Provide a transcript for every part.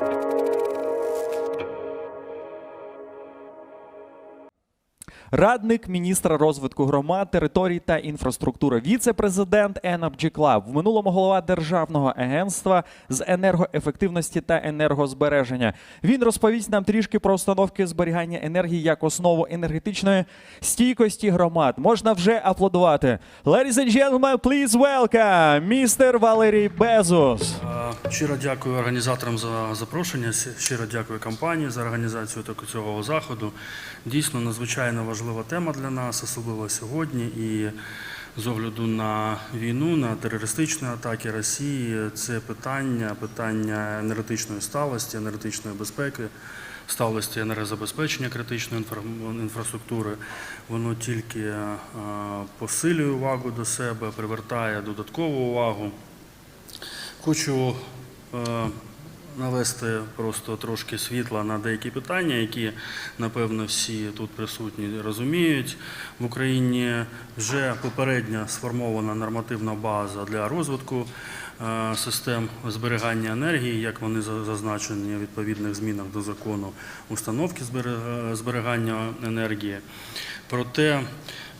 Música Радник міністра розвитку громад, територій та інфраструктури, віце-президент Energy Club, в минулому голова Державного агентства з енергоефективності та енергозбереження. Він розповість нам трішки про установки зберігання енергії як основу енергетичної стійкості громад. Можна вже аплодувати. Ladies and gentlemen, please welcome містер Валерій Безус. Щиро дякую організаторам за запрошення. Щиро дякую компанії за організацію цього заходу. Дійсно надзвичайно важлива тема для нас, особливо сьогодні. І з огляду на війну, на терористичні атаки Росії, це питання, питання енергетичної сталості, енергетичної безпеки. Сталості енергозабезпечення критичної інфраструктури, воно тільки е, посилює увагу до себе, привертає додаткову увагу. Хочу е, навести просто трошки світла на деякі питання, які, напевно, всі тут присутні розуміють. В Україні вже попередньо сформована нормативна база для розвитку е, систем зберігання енергії, як вони за- зазначені у відповідних змінах до закону установки збере- зберігання енергії. Проте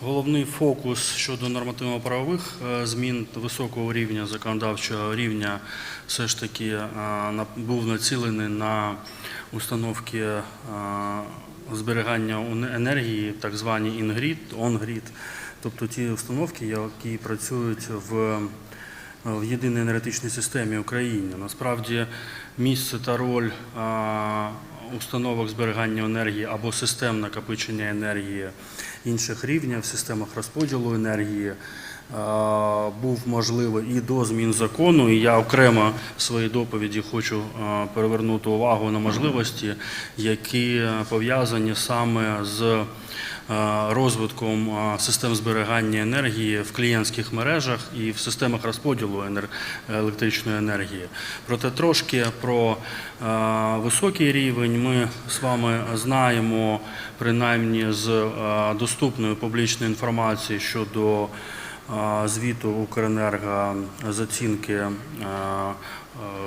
головний фокус щодо нормативно-правових е, змін високого рівня законодавчого рівня все ж таки е, був націлений на установки е, зберігання енергії, так звані інгрід, онгрід, тобто ті установки, які працюють в в єдиній енергетичній системі України. Насправді місце та роль установок зберігання енергії або систем накопичення енергії інших рівнів, в системах розподілу енергії. Був можливий і до змін закону, і я окремо в своїй доповіді хочу а, перевернути увагу на можливості, які пов'язані саме з е, розвитком е, систем зберігання енергії в клієнтських мережах і в системах розподілу електричної енергії. Проте трошки про е, високий рівень ми з вами знаємо, принаймні з е, доступної публічної інформації щодо е, звіту Укренерго з оцінки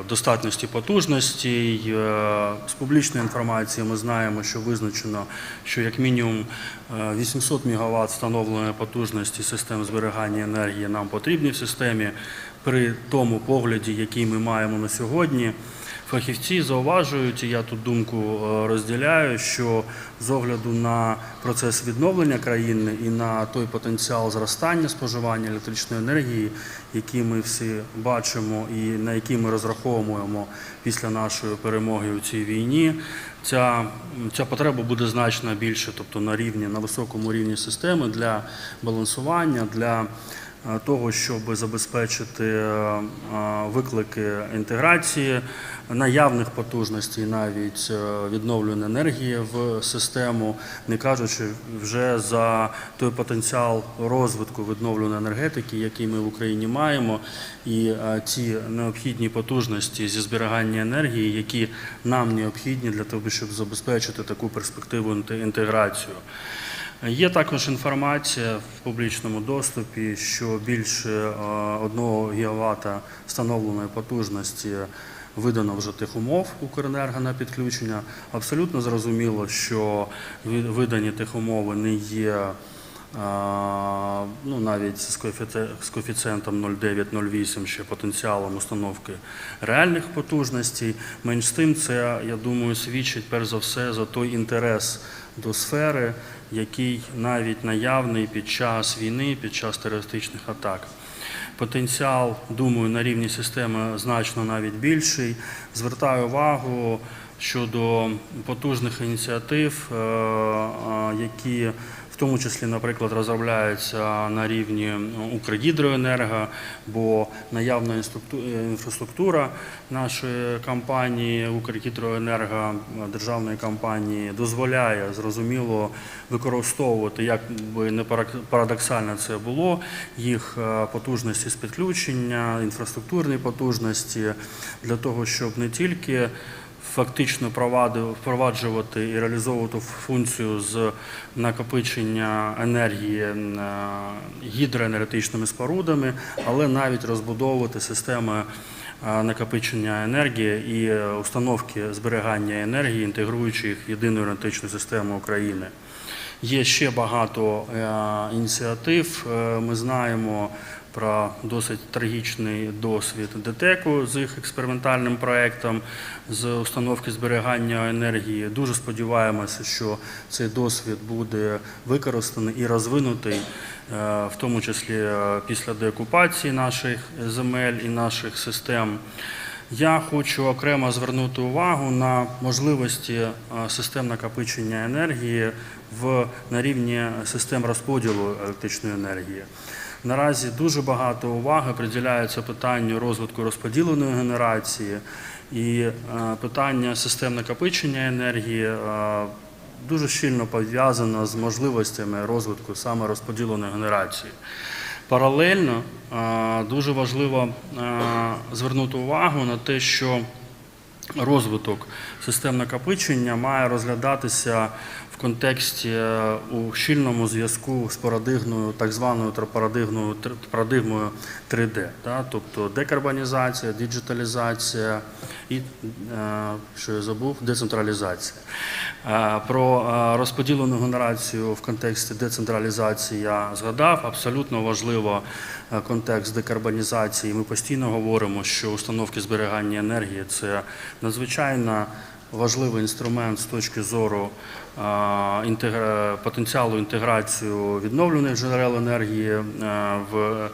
достатності потужностей. Е, З публічної інформації ми знаємо, що визначено, що як мінімум е, 800 МВт встановленої потужності систем зберігання енергії нам потрібні в системі при тому погляді, який ми маємо на сьогодні. Фахівці зауважують, і я тут думку е, розділяю, що з огляду на процес відновлення країни і на той потенціал зростання споживання електричної енергії, який ми всі бачимо і на який ми розраховуємо після нашої перемоги у цій війні, ця, ця потреба буде значно більше, тобто на рівні на високому рівні системи для балансування, для того, щоб забезпечити е, е, виклики інтеграції наявних потужностей, навіть е, енергії в систему, не кажучи вже за той потенціал розвитку відновлюваної енергетики, який ми в Україні маємо, і е, ті необхідні потужності зі зберігання енергії, які нам необхідні для того, щоб забезпечити таку перспективу інтеграцію. Є також інформація в публічному доступі, що більше е, 1 ГВт встановленої потужності видано вже тих умов Укренерго на підключення. Абсолютно зрозуміло, що видані тих умови не є ну, навіть з коефіцієнтом 0,9-0,8 ще потенціалом установки реальних потужностей. Менш з тим, це, я думаю, свідчить перш за все за той інтерес до сфери, який навіть наявний під час війни, під час терористичних атак. Потенціал, думаю, на рівні системи значно навіть більший. Звертаю увагу щодо потужних ініціатив, е, е, які тому числі, наприклад, розробляються на рівні Укргідроенерго, бо наявна е, інфраструктура нашої компанії Укргідроенерго, державної компанії, дозволяє зрозуміло використовувати, як би не парадоксально це було, їх е, потужності з підключення, інфраструктурні потужності для того, щоб не тільки фактично впроваджувати і реалізовувати функцію з накопичення енергії е, гідроенергетичними спорудами, але навіть розбудовувати системи е, накопичення енергії і е, установки зберігання енергії, інтегруючи їх в єдину енергетичну систему України. Є ще багато ініціатив. Ми знаємо про досить трагічний досвід ДТЕКу з їх експериментальним проєктом з установки зберігання енергії. Дуже сподіваємося, що цей досвід буде використаний і розвинутий, е, в тому числі е, після деокупації наших земель і наших систем. Я хочу окремо звернути увагу на можливості е, систем накопичення енергії в, на рівні систем розподілу електричної енергії. Наразі дуже багато уваги приділяється питанню розвитку розподіленої генерації і е, питання систем накопичення енергії е, дуже щільно пов'язано з можливостями розвитку саме розподіленої генерації. Паралельно е, дуже важливо звернути увагу на те, що розвиток систем накопичення має розглядатися в контексті е, у щільному зв'язку з парадигмою, так званою парадигмою, парадигмою 3D, да? тобто декарбонізація, діджиталізація і, е, що я забув, децентралізація. Е, Про розподілену генерацію в контексті децентралізації я згадав. Абсолютно важливо контекст декарбонізації. Ми постійно говоримо, що установки зберігання енергії це надзвичайно важливий інструмент з точки зору потенціалу інтеграцію відновлених джерел енергії е, в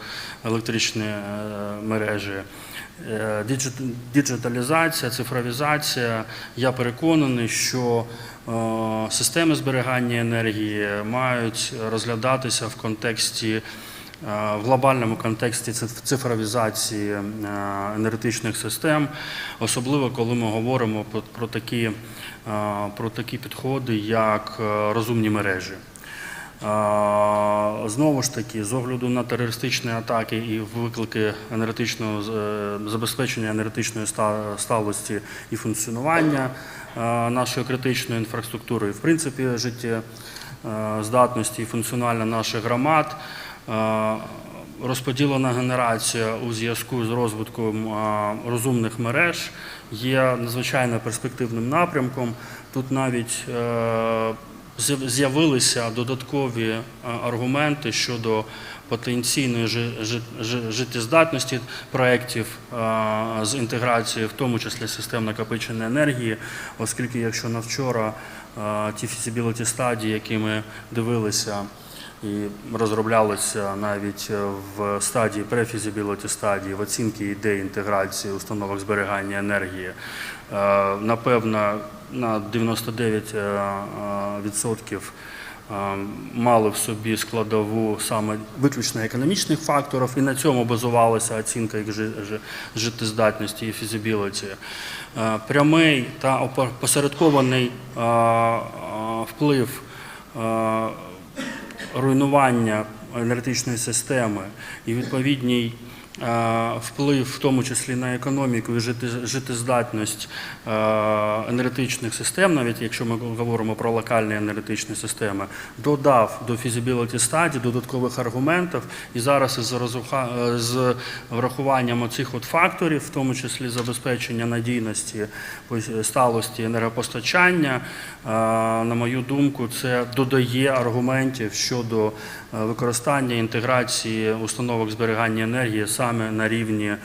електричні е, мережі. Е, Діджиталізація, цифровізація. Я переконаний, що системи зберігання енергії мають розглядатися в контексті в глобальному контексті циф- цифровізації е, енергетичних систем, особливо коли ми говоримо про, такі, е, про такі підходи, як е, розумні мережі. Знову ж таки, з огляду на терористичні атаки і виклики енергетичного е, забезпечення енергетичної ста- сталості і функціонування е, нашої критичної інфраструктури, і в принципі життєздатності і функціонування наших громад. Е, Розподілена генерація у зв'язку з розвитком е, розумних мереж є надзвичайно перспективним напрямком. Тут навіть е, з'явилися додаткові аргументи щодо потенційної жи- жи- жи- життєздатності проєктів з інтеграції, в тому числі систем накопичення енергії, оскільки якщо на вчора ті feasibility стадії, які ми дивилися, і розроблялися навіть в стадії префізібіліті стадії, в оцінці ідеї інтеграції установок зберігання енергії. Е, Напевно, на 99% е, е, мали в собі складову саме виключно економічних факторів, і на цьому базувалася оцінка їх жи- жи- життєздатності і фізибіліті. Прямий та опосередкований вплив руйнування енергетичної системи і відповідній вплив, в тому числі на економіку і життєздатність енергетичних систем, навіть якщо ми говоримо про локальні енергетичні системи, додав до feasibility стадії додаткових аргументів. І зараз з врахуванням оцих от факторів, в тому числі забезпечення надійності, сталості енергопостачання, на мою думку, це додає аргументів щодо е, використання інтеграції установок зберігання енергії саме на рівні е,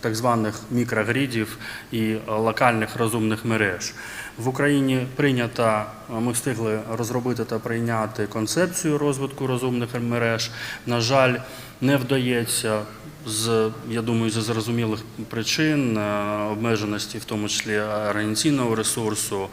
так званих мікрогрідів і локальних розумних мереж. В Україні прийнята, ми встигли розробити та прийняти концепцію розвитку розумних мереж. На жаль, не вдається з, я думаю, з зрозумілих причин е, обмеженості, в тому числі організаційного ресурсу,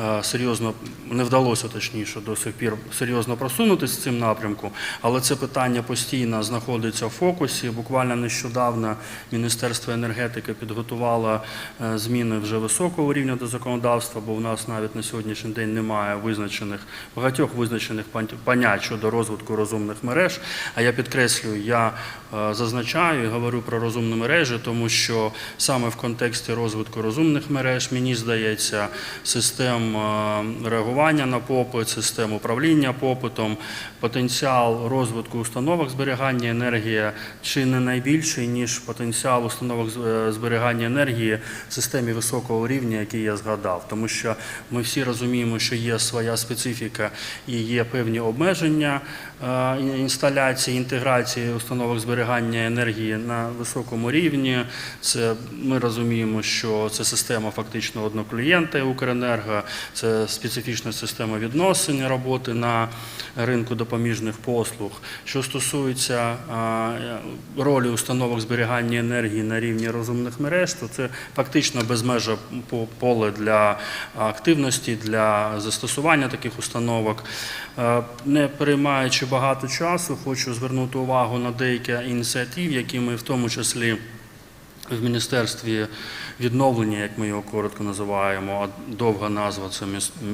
е, серйозно не вдалося точніше до сих пір серйозно просунутися в цим напрямку, але це питання постійно знаходиться в фокусі. Буквально нещодавно Міністерство енергетики підготувало е, зміни вже високого рівня до законодавства, бо у нас навіть на сьогоднішній день немає визначених багатьох визначених пон- понять щодо розвитку розумних мереж. А я підкреслюю, я зазначаю. Наполягаю і говорю про розумні мережі, тому що саме в контексті розвитку розумних мереж, мені здається, систем е, реагування на попит, систем управління попитом, потенціал розвитку установок зберігання енергії чи не найбільший, ніж потенціал установок е, зберігання енергії в системі високого рівня, який я згадав. Тому що ми всі розуміємо, що є своя специфіка і є певні обмеження е, інсталяції, інтеграції установок зберігання енергії на високому рівні. Це ми розуміємо, що це система фактично одноклієнта Укренерго, це специфічна система відносин роботи на ринку допоміжних послуг. Що стосується ролі установок зберігання енергії на рівні розумних мереж, то це фактично безмежа поле для активності, для застосування таких установок. Е, Не переймаючи багато часу, хочу звернути увагу на деякі ініціатив, які ми в тому числі в Міністерстві відновлення, як ми його коротко називаємо, а довга назва це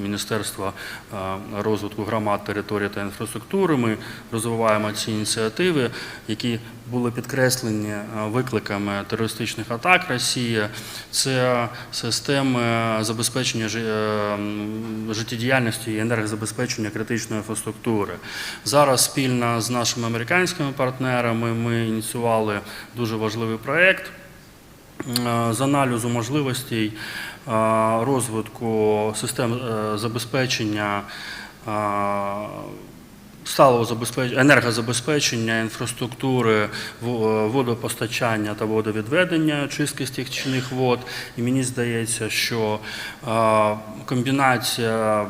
Міністерство е, розвитку громад, території та інфраструктури. Ми розвиваємо ці ініціативи, які були підкреслені е, викликами терористичних атак Росії. Це системи забезпечення е, життєдіяльності і енергозабезпечення критичної інфраструктури. Зараз спільно з нашими американськими партнерами ми ініціювали дуже важливий проєкт е, з аналізу можливостей е, розвитку систем е, забезпечення е, сталого забезпечення, енергозабезпечення, інфраструктури, е, водопостачання та водовідведення, чистки стічних вод. І мені здається, що е, комбінація е,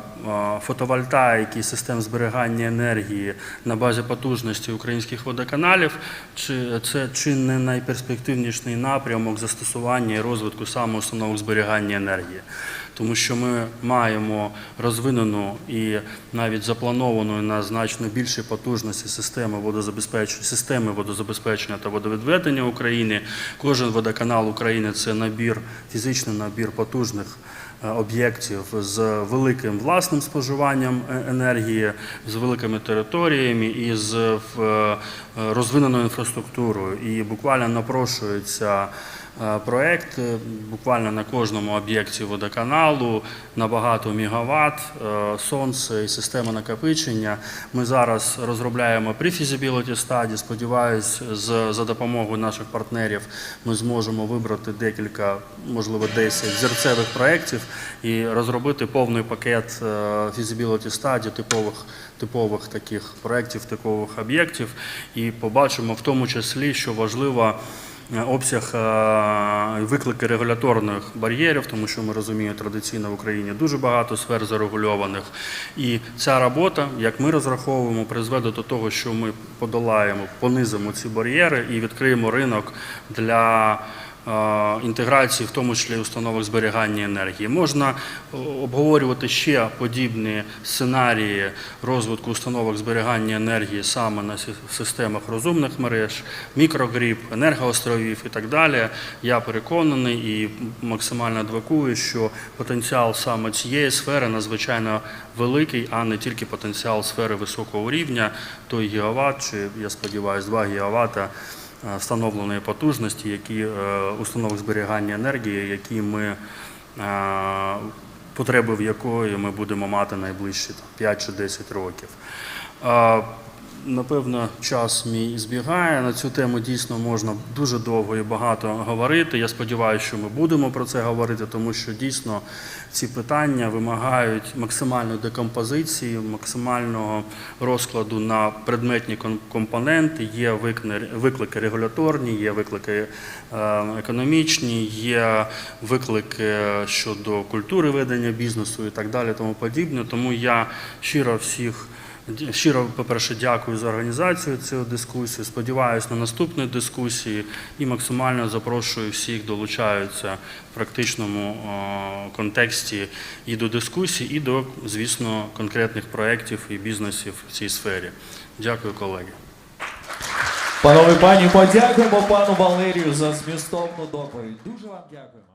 фотовольтаїки, і систем зберігання енергії на базі потужності українських водоканалів, чи це чи не найперспективніший напрямок застосування і розвитку саме установок зберігання енергії. Тому що ми маємо розвинену і навіть заплановану на значно більшій потужності системи водозабезпечення, системи водозабезпечення та водовідведення України. Кожен водоканал України це набір, фізичний набір потужних е, об'єктів з великим власним споживанням е- енергії, з великими територіями і з е, розвиненою інфраструктурою. І буквально напрошується проект е, буквально на кожному об'єкті водоканалу на багато мегаватт, е, сонце і система накопичення. Ми зараз розробляємо pre-feasibility study. Сподіваюсь, з, за допомогою наших партнерів ми зможемо вибрати декілька, можливо, 10 зерцевих проєктів і розробити повний пакет е, feasibility study типових типових таких проєктів, типових об'єктів, і побачимо в тому числі, що важливо. Е, Обсяг е, виклики регуляторних бар'єрів, тому що ми розуміємо, традиційно в Україні дуже багато сфер зарегульованих. І ця робота, як ми розраховуємо, призведе до того, що ми подолаємо, понизимо ці бар'єри і відкриємо ринок для інтеграції, в тому числі установок зберігання енергії. Можна е, обговорювати ще подібні сценарії розвитку установок зберігання енергії саме на системах розумних мереж, мікрогріп, енергоостровів і так далі. Я переконаний і максимально адвокую, що потенціал саме цієї сфери надзвичайно великий, а не тільки потенціал сфери високого рівня, той гігават, чи я сподіваюся, 2 гігавата е, встановленої потужності, які е, установок зберігання енергії, які ми е, потреби в якої ми будемо мати найближчі там, 5 чи 10 років. Напевно, час мій збігає. На цю тему дійсно можна дуже довго і багато говорити. Я сподіваюся, що ми будемо про це говорити, тому що дійсно ці питання вимагають максимальної декомпозиції, максимального розкладу на предметні компоненти. Є виклики регуляторні, є виклики е, економічні, є виклики щодо культури ведення бізнесу і так далі, тому подібне. Тому я щиро всіх. Щиро, по-перше, дякую за організацію цієї дискусії. Сподіваюся на наступні дискусії і максимально запрошую всіх долучаються в практичному е, контексті і до дискусій, і до, звісно, конкретних проєктів і бізнесів в цій сфері. Дякую, колеги. Панове пані, подякуємо пану Валерію за змістовну доповідь. Дуже вам дякуємо.